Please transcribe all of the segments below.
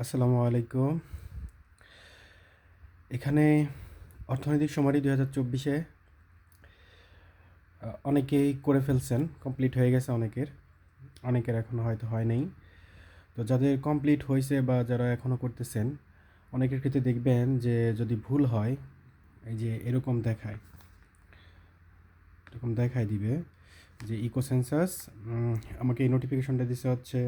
আসসালামু আলাইকুম। এখানে অর্থনৈতিক সমারি দুই হাজার চব্বিশে অনেকেই করে ফেলছেন কমপ্লিট হয়ে গেছে অনেকের। অনেকের এখনও হয়তো হয় নাই। তো যাদের কমপ্লিট হয়েছে বা যারা এখনও করতেছেন, অনেকের ক্ষেত্রে দেখবেন যে যদি ভুল হয়, এই যে এরকম দেখায় এরকম দেখায় দিবে যে ইকো সেন্সাস আমাকে এই নোটিফিকেশনটা দিছে হচ্ছে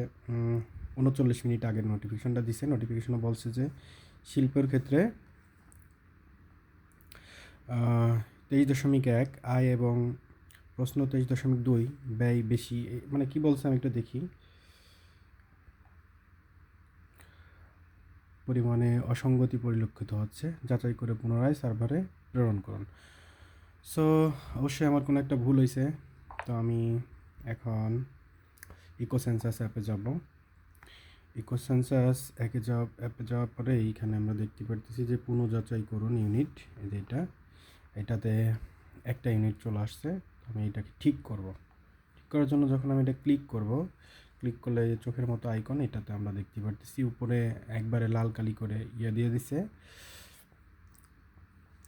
উনচল্লিশ মিনিট আগের নোটিফিকেশনটা দিছে। নোটিফিকেশনে বলছে যে শিল্পের ক্ষেত্রে তেইশ দশমিক এক, আয় এবং প্রশ্ন তেইশ দশমিক দুই, ব্যয় বেশি মানে কি বলছে আমি একটু দেখি। পরিমাণে অসঙ্গতি পরিলক্ষিত হচ্ছে। যাচাই করে পুনরায় সার্ভারে প্রেরণ করুন। সো অবশ্যই আমার কোনো একটা ভুল হয়েছে তো আমি এখন ইকো সেন্সাস অ্যাপে যাব। ইকো সেন্সাস অ্যাপে যাওয়া অ্যাপে যাওয়ার পরে এইখানে আমরা দেখতে পারতেছি যে পুনঃযাচাই করুন ইউনিট এই যে এটা। এটাতে একটা ইউনিট চলে আসছে আমি এটাকে ঠিক করব। ঠিক করার জন্য যখন আমি এটা ক্লিক করব ক্লিক করলে চোখের মতো আইকন এটাতে আমরা দেখতে পারতেছি উপরে একবারে লাল কালি করে ইয়ে দিয়ে দিছে।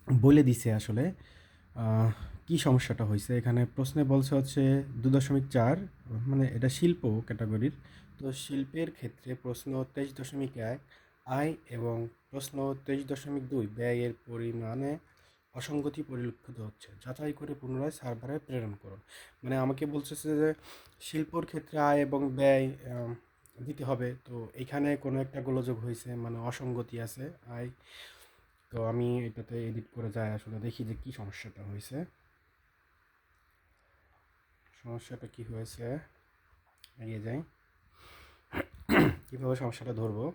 বলে দিছে আসলে কি সমস্যাটা হয়েছে? এখানে প্রশ্নে বলছে হচ্ছে দু দশমিক চার মানে এটা শিল্প ক্যাটাগরির তো শিল্পের ক্ষেত্রে প্রশ্ন তেইশ দশমিক এক, আয় এবং প্রশ্ন তেইশ দশমিক দুই, ব্যয়ের পরিমাণে অসঙ্গতি পরিলক্ষিত হচ্ছে। যাচাই করে পুনরায় সার্ভারে প্রেরণ করুন। মানে আমাকে বলতেছে যে, শিল্পর ক্ষেত্রে আয় এবং ব্যয় দিতে হবে। তো এখানে কোনো একটা গোলযোগ হয়েছে মানে অসঙ্গতি আছে, আয়। তো আমি এটাতে এডিট করে যাই, আসলে দেখি যে কি সমস্যাটা হয়েছে। সমস্যাটা কি হয়েছে? এগিয়ে যাই। কীভাবে সমস্যাটা ধরবো?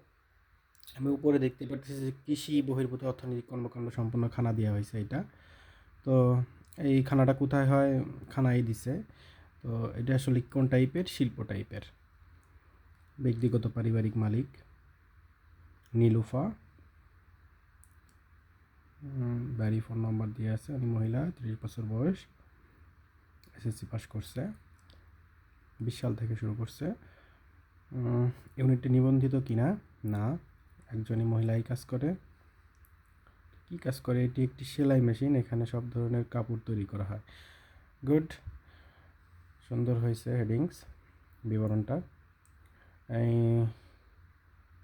আমি উপরে দেখতে পাচ্ছি যে কৃষি বহির্ভূত অর্থনৈতিক কর্মকাণ্ড সম্পন্ন খানা দেওয়া হয়েছে এটা। তো এই খানাটা কোথায় হয়? খানাই দিছে। তো এটা আসলে কোন টাইপের? শিল্প টাইপের। ব্যক্তিগত পারিবারিক মালিক। নীলুফা। বাড়ি ফোন নাম্বার দিয়ে আছে। উনি মহিলা, ত্রিশ বছর বয়স। এসএসসি পাস করছে। বিশ সাল থেকে শুরু করছে। ইউনিটটি নিবন্ধিত কিনা? না। একজনই মহিলাই কাজ করে। কি কাজ করে? এটি একটি সেলাই মেশিন। এখানে সব ধরনের কাপড় তৈরি করা হয়। গুড। সুন্দর হয়েছে হেডিংস, বিবরণটা। এই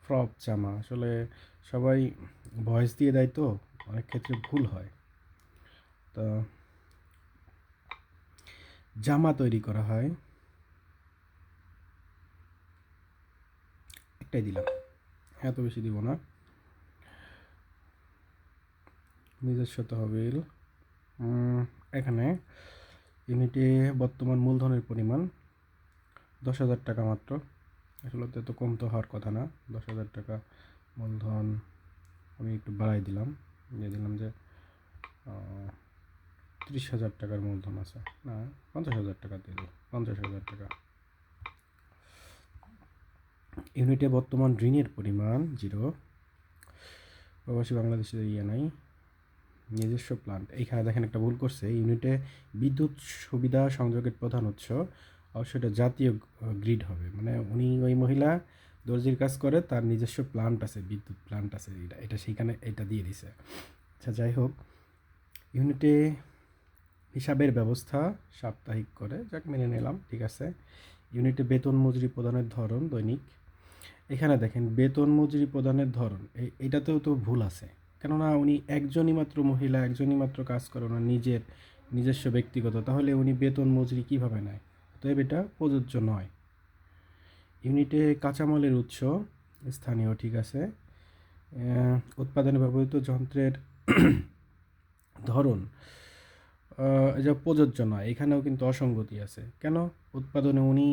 ফ্রক, জামা। আসলে সবাই ভয়েস দিয়ে দেয় তো, অনেক ক্ষেত্রে ভুল হয়। তো জামা তৈরি করা হয়। একটাই দিলাম। এত বেশি দিব না। নিজস্ব তহবিল এখানে ইউনিটে বর্তমান মূলধনের পরিমাণ দশ হাজার টাকা মাত্র। আসলে তো এত কম তো হওয়ার কথা না। দশ হাজার টাকা মূলধন আমি একটু বাড়াই দিলাম। দিয়ে দিলাম যে ত্রিশ হাজার টাকার মূলধন আছে। না, পঞ্চাশ হাজার টাকা দিয়ে দিই পঞ্চাশ হাজার টাকা। ইউনিটে বর্তমান ঋণের পরিমাণ জিরো। প্রবাসী বাংলাদেশের ইয়ে নাই, নিজস্ব প্লান্ট এইখানে দেখেন একটা ভুল করছে, ইউনিটে বিদ্যুৎ সুবিধা সংযোগের প্রধান উৎস অবশ্যই এটা জাতীয় গ্রিড হবে। মানে উনি ওই মহিলা দর্জির কাজ করে, তার নিজস্ব প্লান্ট আছে, বিদ্যুৎ প্লান্ট আছে, এটা এটা সেইখানে এটা দিয়ে দিছে। আচ্ছা যাই হোক, ইউনিটে হিসাবের ব্যবস্থা সাপ্তাহিক করে, যাক মেনে নিলাম, ঠিক আছে। ইউনিটে বেতন মজুরি প্রদানের ধরন দৈনিক। এখানে দেখেন, বেতন মজুরি প্রদানের ধরন। এটাতেও তো ভুল আছে। কেননা উনি একজনই মাত্র মহিলা, একজনই মাত্র কাজ করে ওনার নিজের নিজস্ব ব্যক্তিগত। তাহলে উনি বেতন মজুরি কীভাবে নেয়? অতএব এটা প্রযোজ্য নয়। ইউনিটে কাঁচামালের উৎস স্থানীয়, ঠিক আছে? উৎপাদনে ব্যবহৃত যন্ত্রের ধরন এটা প্রযোজ্য নয়। এখানেও কিন্তু অসঙ্গতি আছে। কেন? উৎপাদনে উনি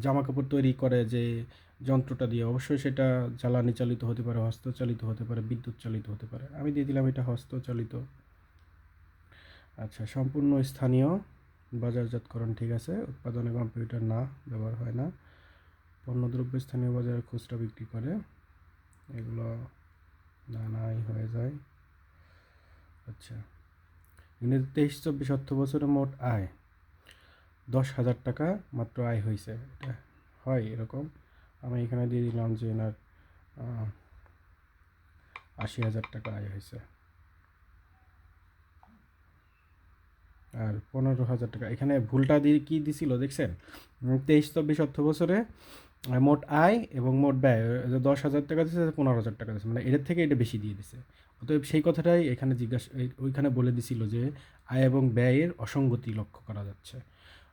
জামা কাপড় তৈরি করে যে যন্ত্রটা দিয়ে। অবশ্যই সেটা জ্বালানি চালিত হতে পারে, হস্তচালিত হতে পারে, বিদ্যুৎ চালিত হতে পারে। আমি দিয়ে দিলাম এটা হস্তচালিত। আচ্ছা সম্পূর্ণ স্থানীয় বাজারজাতকরণ ঠিক আছে। উৎপাদনে কম্পিউটার না, ব্যবহার হয় না। পণ্যদ্রব্য স্থানীয় বাজারে খুচরা বিক্রি করে। এগুলো না, নাই হয়ে যায়। আচ্ছা ইউনিট তেইশ চব্বিশ অর্থ বছরে মোট আয়। দশ হাজার টাকা মাত্র আয় হয়েছে এটা হয় এরকম। আমি এখানে দিয়ে দিলাম যে এনার আশি হাজার টাকা আয় হয়েছে। আর পনেরো হাজার টাকা। এখানে ভুলটা দিয়ে কী দিছিল দেখছেন? তেইশ চব্বিশ অর্থ বছরে মোট আয় এবং মোট ব্যয় দশ হাজার টাকা দিচ্ছে পনেরো হাজার টাকা দিচ্ছে মানে এর থেকে এটা বেশি দিয়ে দিছে। অতএব সেই কথাটাই এখানে জিজ্ঞাসা ওইখানে বলে দিছিল যে আয় এবং ব্যয়ের অসঙ্গতি লক্ষ্য করা যাচ্ছে।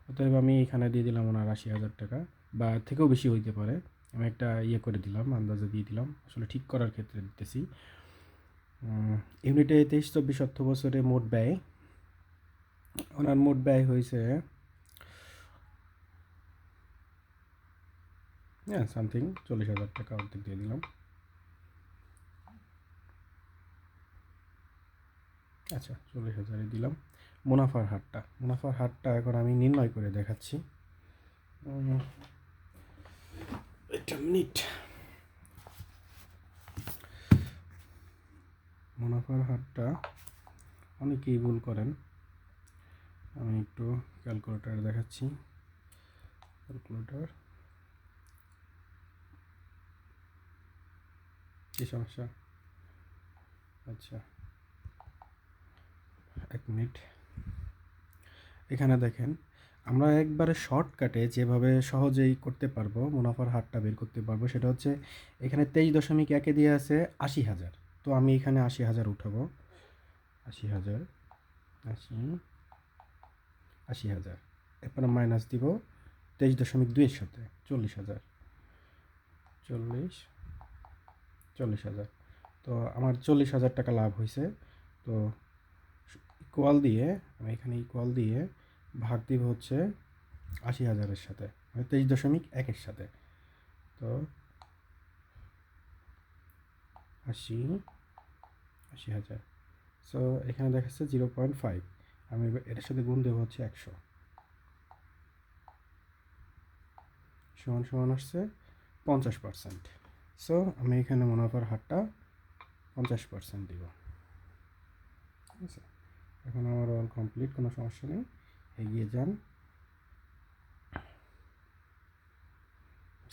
অতএব আমি এখানে দিয়ে দিলাম ওনার আশি হাজার টাকা, বা থেকেও বেশি হইতে পারে। আমি একটা ইয়ে করে দিলাম, আন্দাজে দিয়ে দিলাম। আসলে ঠিক করার ক্ষেত্রে দিতেছি। ইউনিটে তেইশ চব্বিশ অর্থ বছরে মোট ব্যয়। ওনার মোট ব্যয় হয়েছে হ্যাঁ সামথিং চল্লিশ হাজার টাকা অর্ধেক দিয়ে দিলাম। আচ্ছা চল্লিশ হাজারে দিলাম। মুনাফার হারটা মুনাফার হারটা এখন আমি নির্ণয় করে দেখাচ্ছি। একটা মিনিট মুনাফার হারটা অনেকেই ভুল করেন। আমি একটু ক্যালকুলেটর দেখাচ্ছি। ক্যালকুলেটর কী সমস্যা? আচ্ছা। এক মিনিট। এখানে দেখেন আমরা একবারে শর্টকাটে যেভাবে সহজেই করতে পারব, মুনাফার হারটা বের করতে পারব, সেটা হচ্ছে এখানে তেইশ দশমিক একে দিয়ে আছে আশি হাজার। তো আমি এখানে আশি হাজার উঠাবো। আশি হাজার, আশি আশি হাজার। এরপর মাইনাস দিব তেইশ দশমিক দুইয়ের সাথে, চল্লিশ হাজার। চল্লিশ চল্লিশ হাজার। তো আমার চল্লিশ হাজার টাকা লাভ হয়েছে তো ইকুয়াল দিয়ে, আমি এখানে ইকুয়াল দিয়ে ভাগ দিব হচ্ছে আশি হাজারের সাথে মানে তেইশ দশমিক একের সাথে। তো আশি আশি হাজার। সো এখানে দেখাচ্ছে জিরো পয়েন্ট ফাইভ। আমি এটার সাথে গুণ দেবো হচ্ছে একশো। সমান সমান আসছে পঞ্চাশ পার্সেন্ট। সো আমি এখানে মুনাফার হারটা পঞ্চাশ পার্সেন্ট দিব। ঠিক আছে? এখন আমার অল কমপ্লিট কোনো সমস্যা নেই। এগিয়ে যান।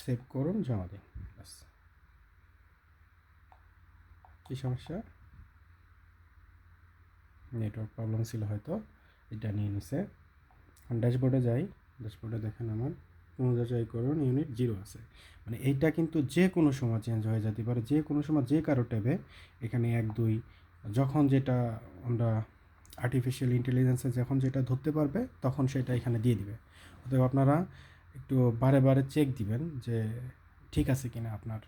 সেভ করুন, জমা দিন, ব্যাস। কী সমস্যা? নেটওয়ার্ক প্রবলেম ছিল হয়তো, এটা নিয়ে নিছে। ড্যাশবোর্ডে যাই ড্যাশবোর্ডে দেখেন আমার, পুনর্যাচাই করুন ইউনিট জিরো আছে। মানে এইটা কিন্তু যে কোনো সময় চেঞ্জ হয়ে যেতে পারে, যে কোনো সময় যে কারও ট্যাবে এখানে এক, দুই, যখন যেটা আমরা আর্টিফিশিয়াল ইন্টেলিজেন্সে যখন যেটা ধরতে পারবে, তখন সেটা এখানে দিয়ে দিবে। অতএব আপনারা একটু বারে বারে চেক দিবেন যে ঠিক আছে কিনা আপনার